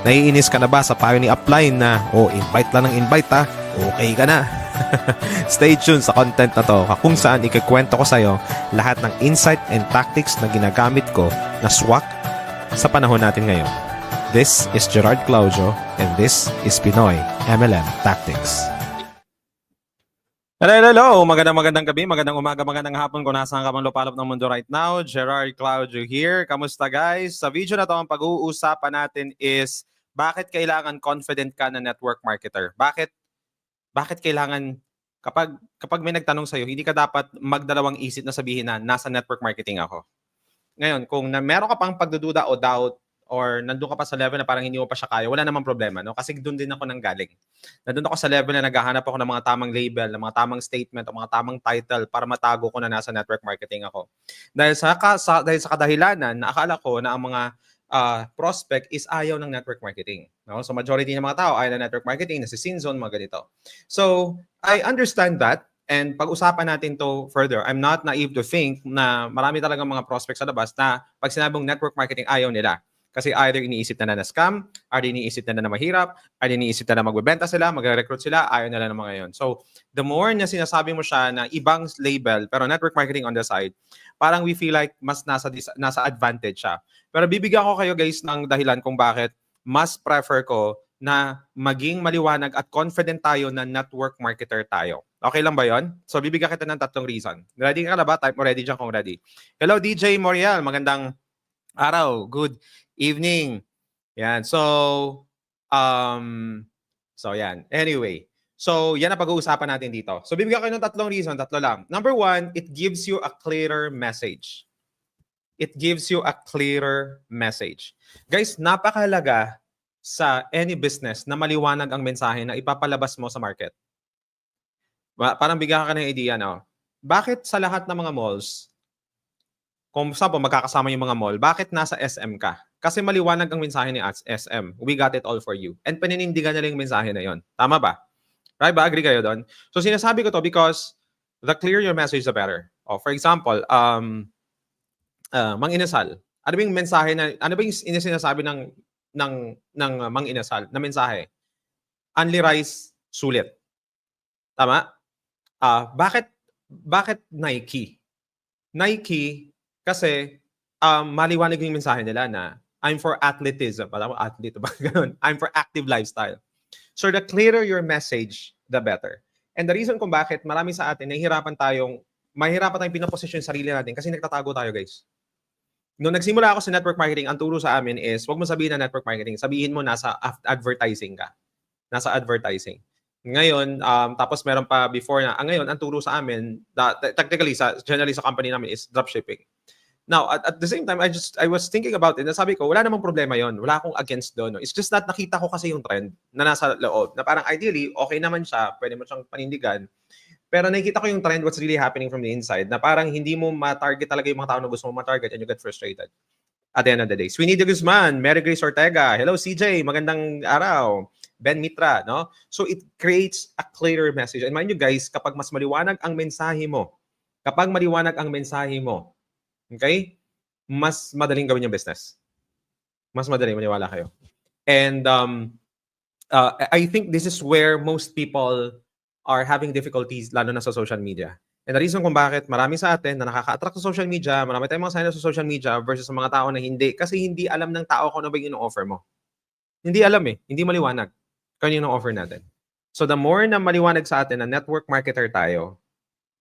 Naiinis ka na ba sa payo ni Upline na, oh, invite lang ng invite ha, okay ka na. Stay tuned sa content na to kung saan ikikwento ko sa'yo lahat ng insight and tactics na ginagamit ko na swak sa panahon natin ngayon. This is Gerard Claudio and this is Pinoy MLM Tactics. Hello, hello, hello. Magandang magandang gabi, magandang umaga, magandang hapon kung nasaan ka man lupalop ng mundo right now. Gerard Claudio here. Kamusta guys? Sa video na to, ang pag-uusapan natin is bakit kailangan confident ka na network marketer? Bakit bakit kailangan kapag kapag may nagtanong sa hindi ka dapat magdalawang isip na sabihin na nasa network marketing ako. Ngayon, kung na, meron ka pang pagdududa o doubt or nandun ka pa sa level na parang hindi mo pa siya kaya, wala namang problema, no? Kasi doon din ako nang galing. Nandun ako sa level na naghahanap ako ng mga tamang label, ng mga tamang statement, o mga tamang title para matago ko na nasa network marketing ako. Dahil sa, ka, sa dahil sa kadahilanan, na akala ko na ang mga uh, prospect is ayaw ng network marketing. No? So majority ng mga tao ayaw ng network marketing, nasa sin zone, mga ganito. So I understand that and pag-usapan natin to further. I'm not naive to think na marami talagang mga prospects sa labas na pag sinabing network marketing ayaw nila. Kasi either iniisip na na na scam, either iniisip na na na mahirap, either iniisip na na magbebenta sila, magre-recruit sila, ayaw nila ng mga yon. So, the more na sinasabi mo siya na ibang label, pero network marketing on the side, parang we feel like mas nasa, nasa advantage siya. Pero bibigyan ko kayo guys ng dahilan kung bakit mas prefer ko na maging maliwanag at confident tayo na network marketer tayo. Okay lang ba yon? So bibigyan kita ng tatlong reason. Ready ka na ba? Type mo ready dyan kung ready. Hello DJ Moriel, magandang araw. Good evening. Yan. So um so yan. Anyway, so yan ang pag-uusapan natin dito. So bibigyan ko ng tatlong reason, tatlo lang. Number one, it gives you a clearer message it gives you a clearer message. Guys, napakahalaga sa any business na maliwanag ang mensahe na ipapalabas mo sa market. Ma- Parang bigyan ka ng idea, no? Bakit sa lahat ng mga malls, kung saan magkakasama yung mga mall, bakit nasa SM ka? Kasi maliwanag ang mensahe ni SM. We got it all for you. And paninindigan nila yung mensahe na yon. Tama ba? Right ba? Agree kayo doon? So sinasabi ko to because the clearer your message, the better. Oh, for example, um, uh, Mang Inasal. Ano ba yung mensahe na ano ba yung ina- sinasabi ng ng ng uh, Mang Inasal na mensahe? Only rice sulit. Tama? Ah, bakit bakit Nike? Nike kasi um, maliwanag yung mensahe nila na I'm for athleticism. Alam mo, athlete ba? Ganun. I'm for active lifestyle. So the clearer your message, the better. And the reason kung bakit marami sa atin nahihirapan tayong mahirapan tayong pinaposisyon sarili natin kasi nagtatago tayo, guys. Nung nagsimula ako sa network marketing, ang turo sa amin is, wag mo sabihin na network marketing, sabihin mo nasa advertising ka. Nasa advertising. Ngayon, um, tapos meron pa before na, ah, ngayon, ang turo sa amin, da, te- technically, sa, generally sa company namin is dropshipping. Now, at, at the same time, I just, I was thinking about it, nasabi ko, wala namang problema yon Wala akong against doon. No? It's just that nakita ko kasi yung trend na nasa loob, na parang ideally, okay naman siya, pwede mo siyang panindigan, pero nakikita ko yung trend, what's really happening from the inside, na parang hindi mo ma-target talaga yung mga tao na gusto mo ma-target and you get frustrated at the end of the day. Sweeney de Guzman, Mary Grace Ortega, hello CJ, magandang araw. Ben Mitra, no? So it creates a clearer message. And mind you guys, kapag mas maliwanag ang mensahe mo, kapag maliwanag ang mensahe mo, okay? Mas madaling gawin yung business. Mas madaling maniwala kayo. And um, uh, I think this is where most people are having difficulties, lalo na sa social media. And the reason kung bakit marami sa atin na nakaka-attract sa social media, marami tayong mga sign sa social media versus sa mga tao na hindi, kasi hindi alam ng tao kung ano ba yung offer mo. Hindi alam eh, hindi maliwanag kung ano yung offer natin. So the more na maliwanag sa atin na network marketer tayo,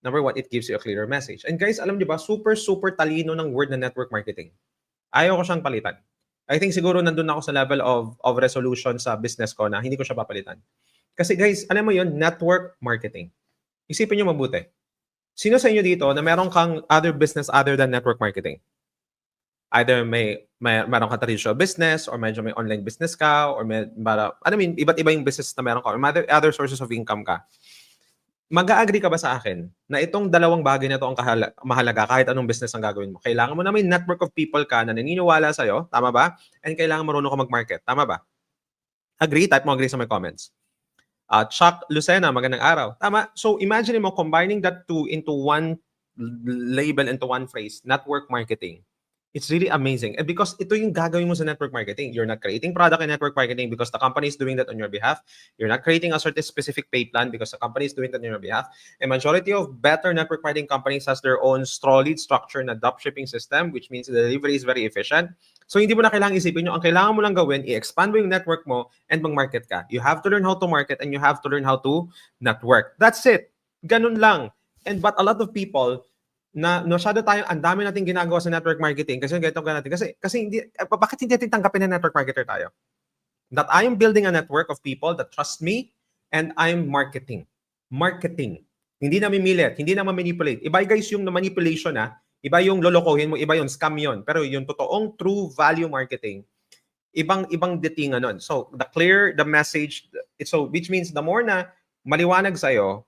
number one, it gives you a clearer message. And guys, alam niyo ba, super, super talino ng word na network marketing. Ayaw ko siyang palitan. I think siguro nandun ako sa level of, of resolution sa business ko na hindi ko siya papalitan. Kasi guys, alam mo yon network marketing. Isipin nyo mabuti. Sino sa inyo dito na meron kang other business other than network marketing? either may, may meron ka traditional business or medyo may online business ka or may, para, I mean, iba't iba yung business na meron ka or other, other sources of income ka. Mag-agree ka ba sa akin na itong dalawang bagay na ito ang kahala- mahalaga kahit anong business ang gagawin mo? Kailangan mo na may network of people ka na naniniwala sa'yo, tama ba? And kailangan marunong ka mag-market, tama ba? Agree? Type mo agree sa my comments. Uh, Chuck Lucena, magandang araw. Tama. So imagine mo combining that two into one label, into one phrase, network marketing. It's really amazing. And because ito yung gagawin mo sa network marketing. You're not creating product in network marketing because the company is doing that on your behalf. You're not creating a certain specific pay plan because the company is doing that on your behalf. A majority of better network marketing companies has their own solid structure na dropshipping system, which means the delivery is very efficient. So hindi mo na kailangan isipin yung ang kailangan mo lang gawin, i-expand mo yung network mo and mag-market ka. You have to learn how to market and you have to learn how to network. That's it. Ganun lang. And but a lot of people na masyado tayong ang dami nating ginagawa sa network marketing kasi ganito ka natin kasi kasi hindi eh, bakit hindi natin tanggapin na network marketer tayo? That I am building a network of people that trust me and I'm marketing. Marketing. Hindi na mimilit, hindi na manipulate. Iba guys yung manipulation ha. Iba yung lolokohin mo, iba yung scam yon. Pero yung totoong true value marketing, ibang ibang datingan nun. So, the clear the message, so which means the more na maliwanag sa'yo,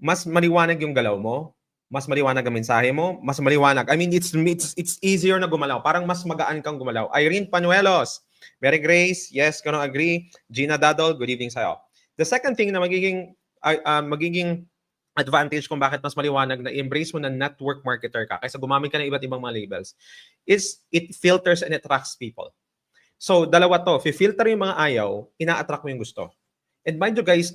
mas maliwanag yung galaw mo, mas maliwanag ang mensahe mo, mas maliwanag. I mean, it's, it's, it's easier na gumalaw. Parang mas magaan kang gumalaw. Irene Panuelos, Mary Grace, yes, gonna agree. Gina Dadol, good evening sa'yo. The second thing na magiging, uh, uh, magiging advantage kung bakit mas maliwanag na embrace mo na network marketer ka kaysa gumamit ka ng iba't ibang mga labels is it filters and attracts people. So, dalawa to. Fi-filter yung mga ayaw, ina-attract mo yung gusto. And mind you guys,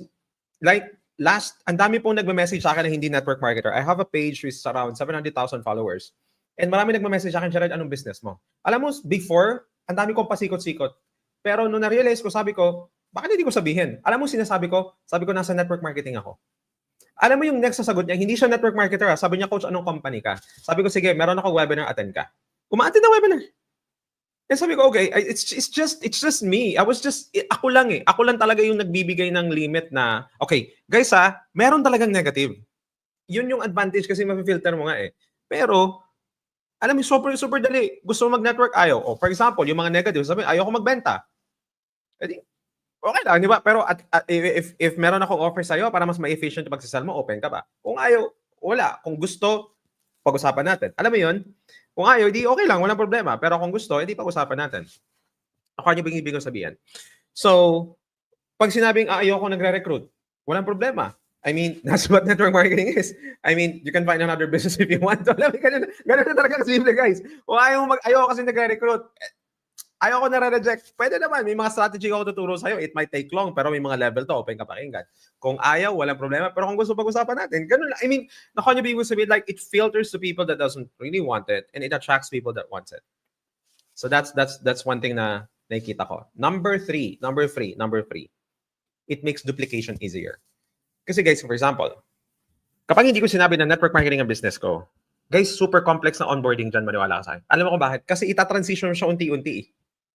like last, ang dami pong nagme-message sa akin na hindi network marketer. I have a page with around 700,000 followers. And marami nagme-message sa akin, Jared, anong business mo? Alam mo, before, ang dami kong pasikot-sikot. Pero nung na-realize ko, sabi ko, bakit hindi ko sabihin? Alam mo, sinasabi ko, sabi ko, nasa network marketing ako. Alam mo yung next na sagot niya, hindi siya network marketer. ah. Sabi niya, coach, anong company ka? Sabi ko, sige, meron ako webinar, attend ka. Uma-attend na webinar. And sabi ko, okay, it's, it's just it's just me. I was just, eh, ako lang eh. Ako lang talaga yung nagbibigay ng limit na, okay, guys ha, meron talagang negative. Yun yung advantage kasi mafe-filter mo nga eh. Pero, alam mo, super, super dali. Gusto mo mag-network, ayaw. O, for example, yung mga negative, sabi, ayaw ko magbenta. E di, okay lang, di ba? Pero at, at- if, if meron akong offer sa'yo para mas ma-efficient yung pagsasal mo, open ka ba? Kung ayaw, wala. Kung gusto, pag-usapan natin. Alam mo yun? Kung ayaw, di okay lang, walang problema. Pero kung gusto, edi pag-usapan natin. Ako ano yung ibig sabihin. So, pag sinabing ah, ayaw ko nagre-recruit, walang problema. I mean, that's what network marketing is. I mean, you can find another business if you want. Alam mo, ganun, ganun na talaga kasimple, guys. Kung ayaw, mag, ayaw kasi nagre-recruit, eh, ayaw ko na-reject. Pwede naman, may mga strategy ako tuturo sa'yo. It might take long, pero may mga level to, open ka pakinggan. Kung ayaw, walang problema. Pero kung gusto pag-usapan natin, ganun lang. I mean, nakuha niyo ibig sabihin, like, it filters to people that doesn't really want it, and it attracts people that wants it. So that's that's that's one thing na nakikita ko. Number three, number three, number three. It makes duplication easier. Kasi guys, for example, kapag hindi ko sinabi na network marketing ang business ko, guys, super complex na onboarding dyan, maniwala ka sa akin. Alam mo kung bakit? Kasi itatransition siya unti-unti eh.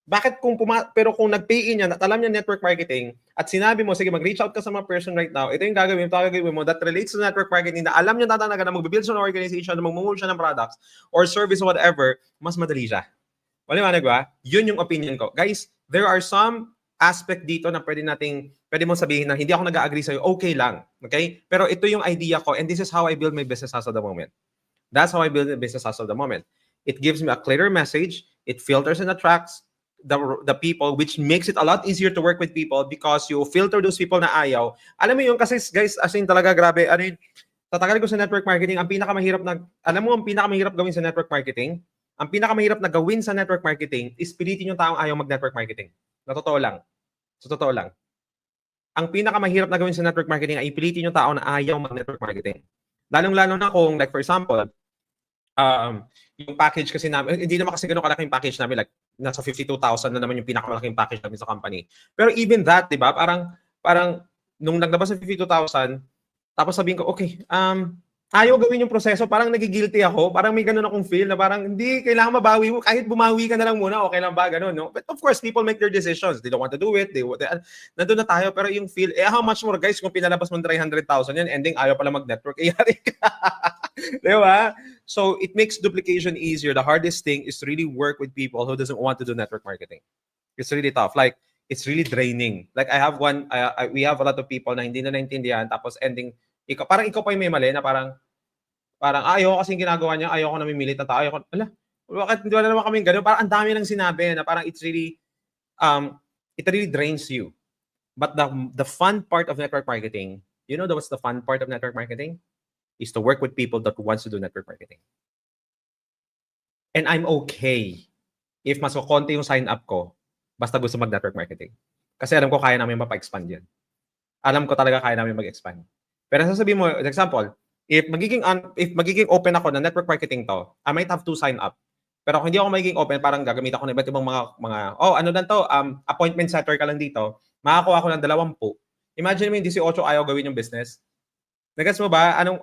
Bakit kung puma pero kung nag-pay in yan at alam niya network marketing at sinabi mo, sige, mag-reach out ka sa mga person right now, ito yung gagawin, ito gagawin mo that relates to network marketing na alam niya tatanaga na mag-build siya ng organization, na mag-move siya ng products or service or whatever, mas madali siya. Maliwanag ba? Yun yung opinion ko. Guys, there are some aspect dito na pwede nating, pwede mong sabihin na hindi ako nag-agree sa'yo, okay lang. Okay? Pero ito yung idea ko and this is how I build my business as of the moment. That's how I build the business as of the moment. It gives me a clearer message. It filters and attracts the, the people, which makes it a lot easier to work with people because you filter those people na ayaw. Alam mo yun, kasi guys, as in talaga grabe, ano yun, tatagal ko sa network marketing, ang pinakamahirap na, alam mo ang pinakamahirap gawin sa network marketing? Ang pinakamahirap na gawin sa network marketing is pilitin yung taong ayaw mag-network marketing. Na totoo lang. Sa totoo lang. Ang pinakamahirap na gawin sa network marketing ay ipilitin yung tao na ayaw mag-network marketing. Lalong-lalo na kung, like for example, um, yung package kasi namin, hindi naman kasi ganun kalaki yung package namin, like nasa 52,000 na naman yung pinakamalaking package namin sa company. Pero even that, di ba, parang, parang nung naglabas sa 52,000, tapos sabihin ko, okay, um, ayaw gawin yung proseso, parang nagigilty ako, parang may ganun akong feel na parang hindi, kailangan mabawi mo, kahit bumawi ka na lang muna, okay lang ba, ganun, no? But of course, people make their decisions. They don't want to do it. They, they nandun na tayo, pero yung feel, eh, how much more, guys, kung pinalabas mo ng 300,000 yan, ending, ayaw pala mag-network, eh, yari ka. Di ba? So it makes duplication easier. The hardest thing is to really work with people who doesn't want to do network marketing. It's really tough. Like it's really draining. Like I have one, I- I- we have a lot of people na hindi na naintindihan tapos ending, ikaw, parang ikaw pa yung may mali na parang, parang ah, ayoko kasing ginagawa niya, ayoko namimilit na tao, ayoko, ala, bakit hindi wala naman kaming ganun? Parang ang dami nang sinabi na parang it's really, um, it really drains you. But the the fun part of network marketing, you know what's the fun part of network marketing? Is to work with people that wants to do network marketing. And I'm okay if mas konti yung sign up ko basta gusto mag-network marketing. Kasi alam ko kaya namin mapa-expand yan. Alam ko talaga kaya namin mag-expand. Pero sasabihin mo, example, if magiging un- if magiging open ako na network marketing to, I might have to sign up. Pero kung hindi ako magiging open, parang gagamit ako ng iba't ibang mga, mga oh, ano lang to, um, appointment setter ka lang dito, makakuha ako ng dalawampu. Imagine mo yung 18 ayaw gawin yung business. Nagets mo ba? Anong,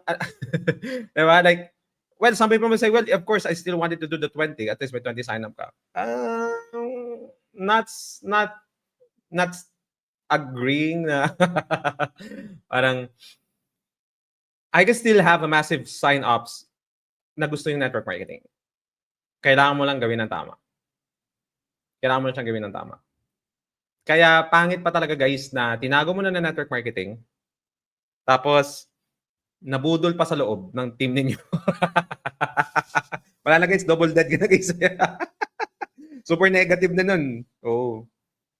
diba? Like, well, some people will say, well, of course, I still wanted to do the 20. At least may 20 sign up ka. Um, not, not, not agreeing na parang I can still have a massive sign-ups na gusto yung network marketing. Kailangan mo lang gawin ng tama. Kailangan mo lang siyang gawin ng tama. Kaya pangit pa talaga guys na tinago mo na ng network marketing tapos nabudol pa sa loob ng team ninyo. Wala na double dead ka na guys. Super negative na nun. Oo.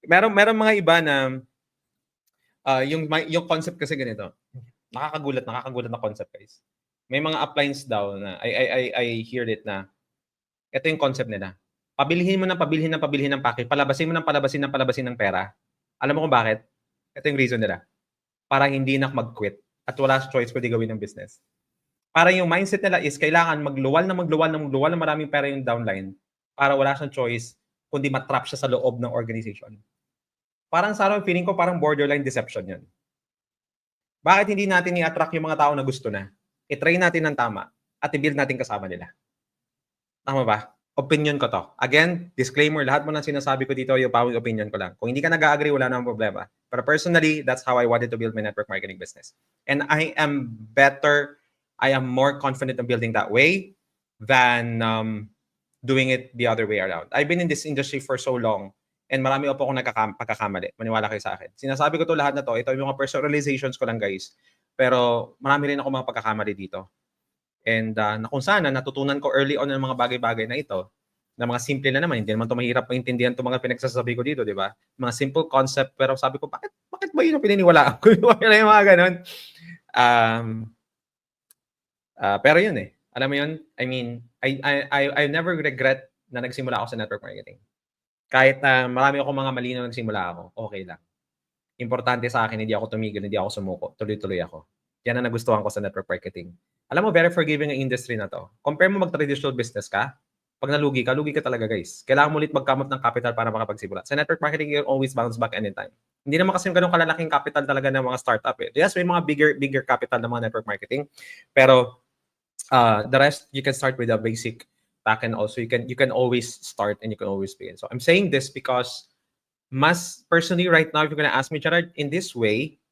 Meron meron mga iba na ah, yung yung concept kasi ganito. Nakakagulat, nakakagulat na concept guys. May mga uplines daw na I I I, I hear it na ito yung concept nila. Pabilihin mo ng pabilihin ng pabilihin ng package, palabasin mo ng palabasin ng palabasin ng pera. Alam mo kung bakit? Ito yung reason nila. Para hindi na mag-quit at wala sa choice pwede gawin ng business. Para yung mindset nila is kailangan magluwal na magluwal na magluwal na maraming pera yung downline para wala siyang choice kundi matrap siya sa loob ng organization. Parang sa akin, feeling ko parang borderline deception yun. Bakit hindi natin i-attract yung mga tao na gusto na? I-train natin ng tama at i-build natin kasama nila. Tama ba? Opinion ko to. Again, disclaimer, lahat mo ng sinasabi ko dito, yung power opinion ko lang. Kung hindi ka nag-agree, wala namang problema. Pero personally, that's how I wanted to build my network marketing business. And I am better, I am more confident in building that way than um, doing it the other way around. I've been in this industry for so long and marami po akong nagkakam- pagkakamali. Maniwala kayo sa akin. Sinasabi ko to lahat na to. Ito yung mga personalizations ko lang guys. Pero marami rin ako mga pagkakamali dito. And uh, na kung sana natutunan ko early on ng mga bagay-bagay na ito, na mga simple na naman, hindi naman ito mahirap maintindihan itong mga pinagsasabi ko dito, di ba? Mga simple concept, pero sabi ko, bakit, bakit ba yun ang pininiwalaan ko? yung mga ganun. Um, ah, pero yun eh. Alam mo yun? I mean, I, I, I, I never regret na nagsimula ako sa network marketing. Kahit na marami ako mga mali na nagsimula ako, okay lang. Importante sa akin, hindi ako tumigil, hindi ako sumuko. Tuloy-tuloy ako. Yan ang nagustuhan ko sa network marketing. Alam mo, very forgiving ang industry na to. Compare mo mag-traditional business ka, pag nalugi ka, lugi ka talaga guys. Kailangan mo ulit up ng capital para makapagsimula. Sa network marketing, you always bounce back anytime. Hindi naman kasi ganun kalalaking capital talaga ng mga startup eh. Yes, may mga bigger bigger capital ng mga network marketing. Pero uh, the rest, you can start with a basic back and also you can you can always start and you can always begin. So I'm saying this because mas personally right now, if you're gonna ask me, Gerard, in this way,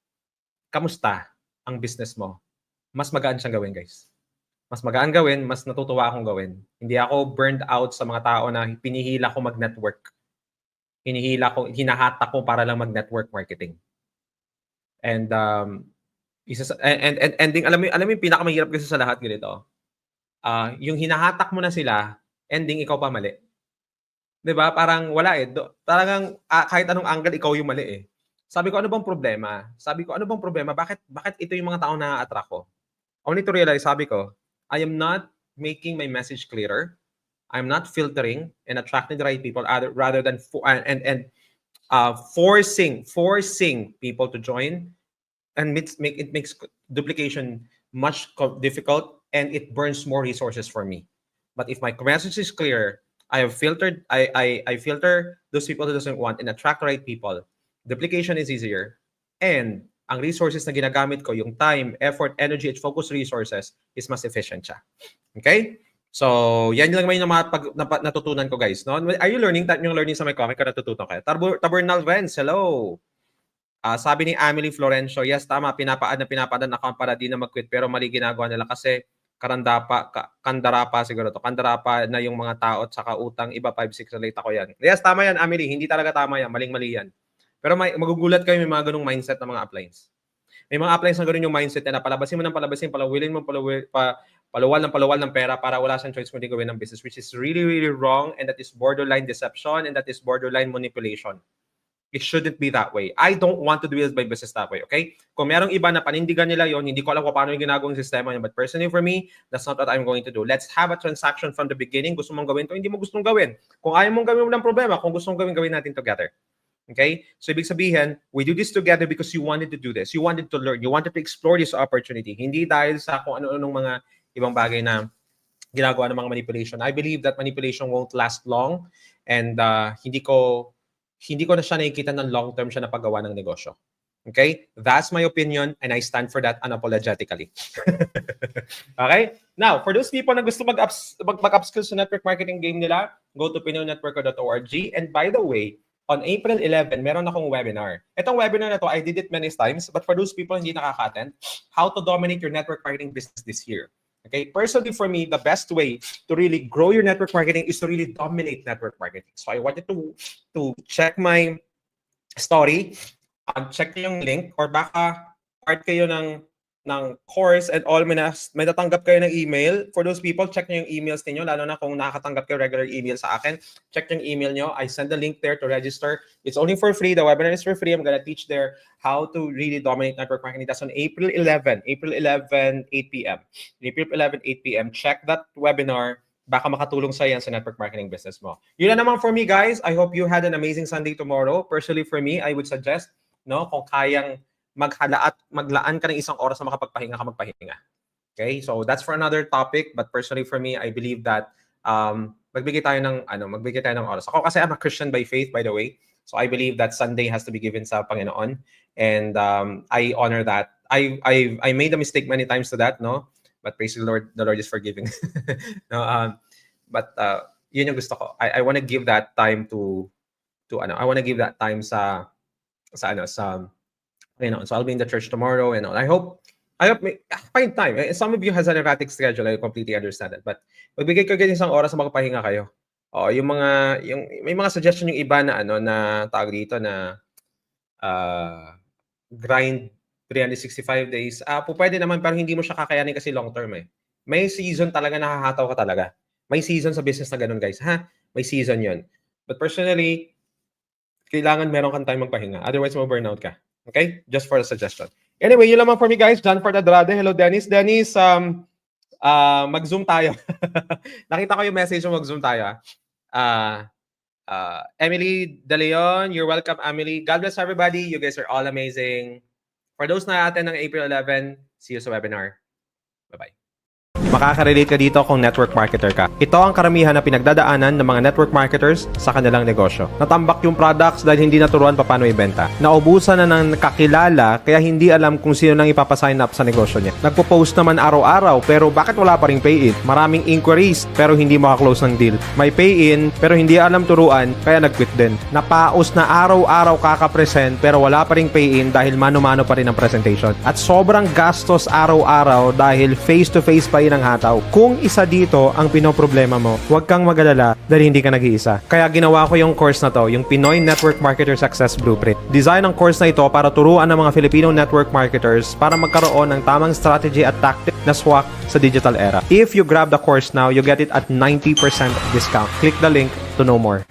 kamusta ang business mo? Mas magaan siyang gawin, guys mas magaan gawin, mas natutuwa akong gawin. Hindi ako burned out sa mga tao na pinihila ko mag-network. Hinihila ko, hinahata ko para lang mag-network marketing. And um isa sa, and, and ending alam mo alam mo yung pinakamahirap kasi sa lahat ganito. Ah, yung hinahatak mo na sila, ending ikaw pa mali. 'Di ba? Parang wala eh. Do, talagang ah, kahit anong angle ikaw yung mali eh. Sabi ko ano bang problema? Sabi ko ano bang problema? Bakit bakit ito yung mga tao na attract ko? Only to realize, sabi ko, I am not making my message clearer. I'm not filtering and attracting the right people other, rather than fo- and and, uh, forcing forcing people to join and makes make it makes duplication much difficult and it burns more resources for me. But if my message is clear, I have filtered I I, I filter those people who doesn't want and attract the right people. Duplication is easier and ang resources na ginagamit ko, yung time, effort, energy, at focus resources is mas efficient siya. Okay? So, yan lang naman yung mga pag, nap- natutunan ko, guys. No? Are you learning? Type yung learning sa my comment ka natutunan. Tabur, Tabernal Renz, hello! Ah, sabi ni Emily Florencio, yes, tama, pinapaad na pinapaad na account para di na mag-quit, pero mali ginagawa nila kasi karandapa, ka, kandarapa siguro to. Kandarapa na yung mga tao at saka utang, iba 5-6 relate ako yan. Yes, tama yan, Amelie. Hindi talaga tama yan. Maling-mali yan. Pero may, magugulat kayo may mga ganung mindset ng mga appliance. May mga appliance na ganun yung mindset na palabasin mo ng palabasin, palawilin mo, palawil, pa, paluwal ng paluwal ng pera para wala siyang choice kundi gawin ng business, which is really, really wrong and that is borderline deception and that is borderline manipulation. It shouldn't be that way. I don't want to do my business that way, okay? Kung merong iba na panindigan nila yon, hindi ko alam kung paano yung ginagawang sistema yun. But personally for me, that's not what I'm going to do. Let's have a transaction from the beginning. Gusto mong gawin to, hindi mo gustong gawin. Kung ayaw mong gawin, walang problema. Kung gusto mong gawin, gawin natin together. Okay? So ibig sabihin, we do this together because you wanted to do this. You wanted to learn. You wanted to explore this opportunity. Hindi dahil sa kung ano-anong mga ibang bagay na ginagawa ng mga manipulation. I believe that manipulation won't last long and uh, hindi ko hindi ko na siya nakikita ng long term siya na paggawa ng negosyo. Okay? That's my opinion and I stand for that unapologetically. okay? Now, for those people na gusto mag-ups, mag- mag-upskill sa network marketing game nila, go to pinonetworker.org. And by the way, on April 11, meron akong webinar. Itong webinar na to, I did it many times, but for those people hindi nakaka-attend, how to dominate your network marketing business this year. Okay, personally for me, the best way to really grow your network marketing is to really dominate network marketing. So I wanted to to check my story, um, check yung link, or baka part kayo ng ng course and all, may, nas, may natanggap kayo ng email. For those people, check nyo yung emails ninyo, lalo na kung nakakatanggap kayo regular email sa akin. Check yung email nyo. I send the link there to register. It's only for free. The webinar is for free. I'm gonna teach there how to really dominate network marketing. That's on April 11. April 11, 8 p.m. April 11, 8 p.m. Check that webinar. Baka makatulong sa yan sa network marketing business mo. Yun na naman for me, guys. I hope you had an amazing Sunday tomorrow. Personally, for me, I would suggest, no, kung kayang maghalaat, maglaan ka ng isang oras na makapagpahinga ka, magpahinga. Okay? So that's for another topic, but personally for me, I believe that um, magbigay tayo ng ano, magbigay tayo ng oras. Ako kasi I'm a Christian by faith, by the way. So I believe that Sunday has to be given sa Panginoon and um, I honor that. I I I made a mistake many times to that, no? But praise the Lord, the Lord is forgiving. no, um, but uh, yun yung gusto ko. I I want to give that time to to ano, I want to give that time sa sa ano sa you know, so I'll be in the church tomorrow and all. I hope I hope may, find time. Eh, Some of you has an erratic schedule. I completely understand that. But magbigay kayo ganyan isang oras na magpahinga kayo. Oh, yung mga yung may mga suggestion yung iba na ano na tawag dito na uh, grind 365 days. Ah, po pwede naman pero hindi mo siya kakayanin kasi long term eh. May season talaga nakahataw ka talaga. May season sa business na ganun, guys. Ha? May season 'yon. But personally, kailangan meron kang time magpahinga. Otherwise, mo burnout ka. Okay? Just for a suggestion. Anyway, yun lamang for me guys. John Ford Adrade. Hello, Dennis. Dennis, um, uh, mag-zoom tayo. Nakita ko yung message mo mag-zoom tayo. ah. Uh, uh, Emily De Leon, you're welcome, Emily. God bless everybody. You guys are all amazing. For those na atin ng April 11, see you sa webinar. Bye-bye. Makaka-relate ka dito kung network marketer ka. Ito ang karamihan na pinagdadaanan ng mga network marketers sa kanilang negosyo. Natambak yung products dahil hindi naturuan pa paano ibenta. Naubusan na ng kakilala kaya hindi alam kung sino nang ipapasign up sa negosyo niya. Nagpo-post naman araw-araw pero bakit wala pa ring pay-in? Maraming inquiries pero hindi makaklose ng deal. May pay-in pero hindi alam turuan kaya nag-quit din. Napaos na araw-araw kaka-present pero wala pa ring pay-in dahil mano-mano pa rin ang presentation. At sobrang gastos araw-araw dahil face-to-face pa yun ang hataw. Kung isa dito ang pinoproblema mo, huwag kang magalala dahil hindi ka nag-iisa. Kaya ginawa ko yung course na to, yung Pinoy Network Marketer Success Blueprint. Design ang course na ito para turuan ng mga Filipino network marketers para magkaroon ng tamang strategy at tactic na swak sa digital era. If you grab the course now, you get it at 90% discount. Click the link to know more.